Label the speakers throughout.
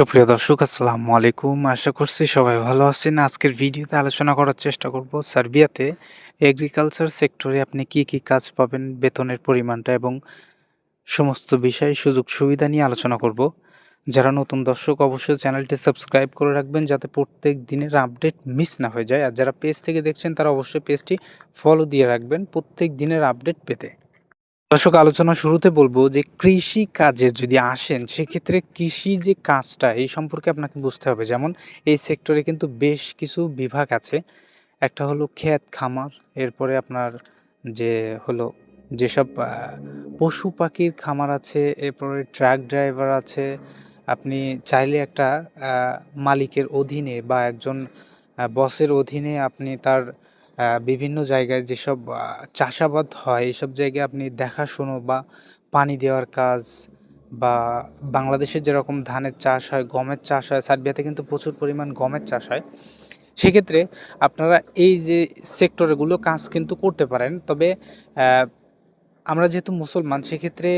Speaker 1: সুপ্রিয় দর্শক, আসসালামু আলাইকুম। আশা করছি সবাই ভালো আছেন। আজকের ভিডিওতে আলোচনা করার চেষ্টা করব সার্বিয়াতে এগ্রিকালচার সেক্টরে আপনি কি কি কাজ পাবেন, বেতনের পরিমাণটা এবং সমস্ত বিষয় সুযোগ সুবিধা নিয়ে আলোচনা করব। যারা নতুন দর্শক, অবশ্যই চ্যানেলটি সাবস্ক্রাইব করে রাখবেন যাতে প্রত্যেক দিনের আপডেট মিস না হয়ে যায়। আর যারা পেজ থেকে দেখছেন, তারা অবশ্যই পেজটি ফলো দিয়ে রাখবেন প্রত্যেক দিনের আপডেট পেতে। দর্শক, আলোচনা শুরুতে বলব যে কৃষি কাজে যদি আসেন, সেক্ষেত্রে কৃষি যে কাজটা, এই সম্পর্কে আপনাকে বুঝতে হবে। যেমন এই সেক্টরে কিন্তু বেশ কিছু বিভাগ আছে। একটা হলো ক্ষেত খামার, এরপরে আপনার যে হলো যেসব পশু পাখির খামার আছে, এরপরে ট্রাক ড্রাইভার আছে। আপনি চাইলে একটা মালিকের অধীনে বা একজন বসের অধীনে আপনি তার বিভিন্ন জায়গায় যেসব চাষাবাদ হয়, এসব জায়গায় আপনি দেখাশুনো বা পানি দেওয়ার কাজ বা বাংলাদেশে যেরকম ধানের চাষ হয়, গমের চাষ হয়, সার্বিয়াতে কিন্তু প্রচুর পরিমাণ গমের চাষ হয়, সেক্ষেত্রে আপনারা এই যে সেক্টরগুলো কাজ কিন্তু করতে পারেন। তবে আমরা যেহেতু মুসলমান, সেক্ষেত্রে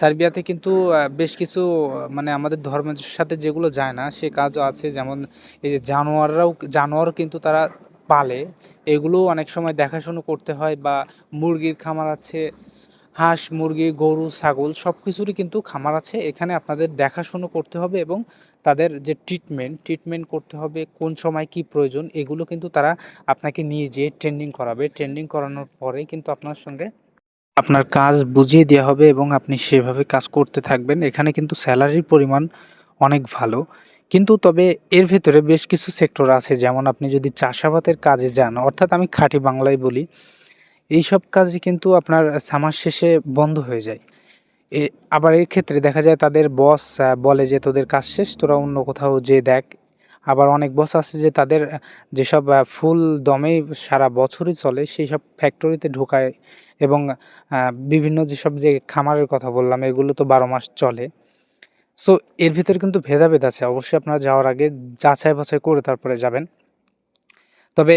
Speaker 1: সার্বিয়াতে কিন্তু বেশ কিছু মানে আমাদের ধর্মের সাথে যেগুলো যায় না, সে কাজও আছে। যেমন এই যে জানোয়াররাও জানোয়ারও কিন্তু তারা পালে এগুলো অনেক সময় দেখাশুনো করতে হয় বা মুরগির খামার আছে, হাঁস, মুরগি, গরু, ছাগল সব কিছুরই কিন্তু খামার আছে। এখানে আপনাদের দেখাশুনো করতে হবে এবং তাদের যে ট্রিটমেন্ট ট্রিটমেন্ট করতে হবে, কোন সময় কি প্রয়োজন, এগুলো কিন্তু তারা আপনাকে নিয়ে যেয়ে ট্রেন্ডিং করাবে। ট্রেন্ডিং করানোর পরে কিন্তু আপনার সঙ্গে আপনার কাজ বুঝিয়ে দেওয়া হবে এবং আপনি সেভাবে কাজ করতে থাকবেন। এখানে কিন্তু স্যালারির পরিমাণ অনেক ভালো। কিন্তু তবে এর ভেতরে বেশ কিছু সেক্টর আছে। যেমন আপনি যদি চাষাবাদের কাজে যান, অর্থাৎ আমি খাঁটি বাংলায় বলি এই সব কাজই কিন্তু আপনার সামার শেষে বন্ধ হয়ে যায়। এ, আবার এর ক্ষেত্রে দেখা যায় তাদের বস বলে যে তোদের কাজ শেষ, তোরা অন্য কোথাও যেয়ে দেখ। আবার অনেক বস আছে যে তাদের যেসব ফুল দমেই সারা বছরই চলে সেই সব ফ্যাক্টরিতে ঢোকায় এবং বিভিন্ন যেসব যে খামারের কথা বললাম, এগুলো তো বারো মাস চলে। সো এর ভিতরে কিন্তু ভেদাভেদ আছে। অবশ্যই আপনারা যাওয়ার আগে যাচাই বাছাই করে তারপরে যাবেন। তবে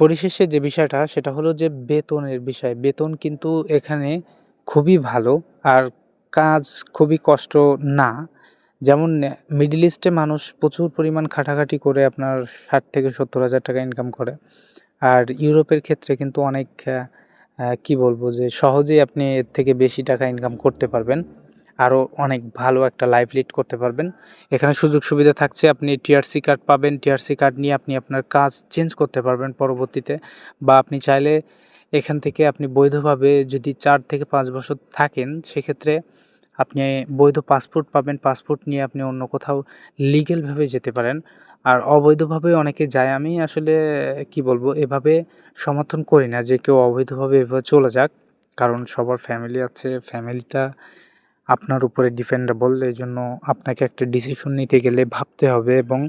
Speaker 1: পরিশেষে যে বিষয়টা, সেটা হলো যে বেতনের বিষয়। বেতন কিন্তু এখানে খুবই ভালো আর কাজ খুবই কষ্ট না। যেমন মিডল ইস্টে মানুষ প্রচুর পরিমাণ খাটাখাটি করে আপনার ষাট থেকে সত্তর হাজার টাকা ইনকাম করে। আর ইউরোপের ক্ষেত্রে কিন্তু অনেক কি বলব যে সহজেই আপনি এর থেকে বেশি টাকা ইনকাম করতে পারবেন। আরও অনেক ভালো একটা লাইফ লিড করতে পারবেন। এখানে সুযোগ সুবিধা থাকছে, আপনি টিআরসি কার্ড পাবেন। টিআরসি কার্ড নিয়ে আপনি আপনার কাজ চেঞ্জ করতে পারবেন পরবর্তীতে বা আপনি চাইলে এখান থেকে আপনি বৈধভাবে যদি চার থেকে পাঁচ বছর থাকেন, সেক্ষেত্রে আপনি বৈধ পাসপোর্ট পাবেন। পাসপোর্ট নিয়ে আপনি অন্য কোথাও লিগেলভাবে যেতে পারেন। আর অবৈধভাবে অনেকে যায়, আমি আসলে কি বলব, এভাবে সমর্থন করি না যে কেউ অবৈধভাবে এভাবে চলে যাক। কারণ সবার ফ্যামিলি আছে ফ্যামিলিটা আপনার উপরে ডিপেন্ডেবল এই জন্য আপনাকে একটা ডিসিশন নিতে গেলে ভাবতে হবে এবং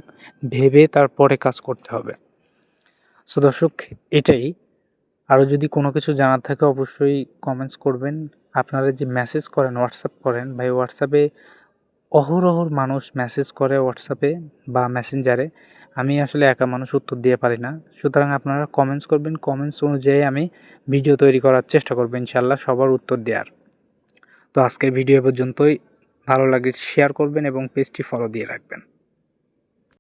Speaker 1: ভেবে তারপরে কাজ করতে হবে। সো দর্শক, এটাই। আরও যদি কোনো কিছু জানার থাকে অবশ্যই কমেন্টস করবেন। আপনারা যে মেসেজ করেন হোয়াটসঅ্যাপ করেন, ভাই হোয়াটসঅ্যাপে অহরহর মানুষ মেসেজ করে হোয়াটসঅ্যাপে বা মেসেঞ্জারে আমি আসলে একা মানুষ উত্তর দিয়ে পারি না। সুতরাং আপনারা কমেন্টস করবেন। কমেন্টস অনুযায়ী আমি ভিডিও তৈরি করার চেষ্টা করব ইনশাল্লাহ সবার উত্তর দেওয়ার। তো আজকের ভিডিও পর্যন্তই। ভালো লাগে শেয়ার করবেন এবং পেজটি ফলো দিয়ে রাখবেন।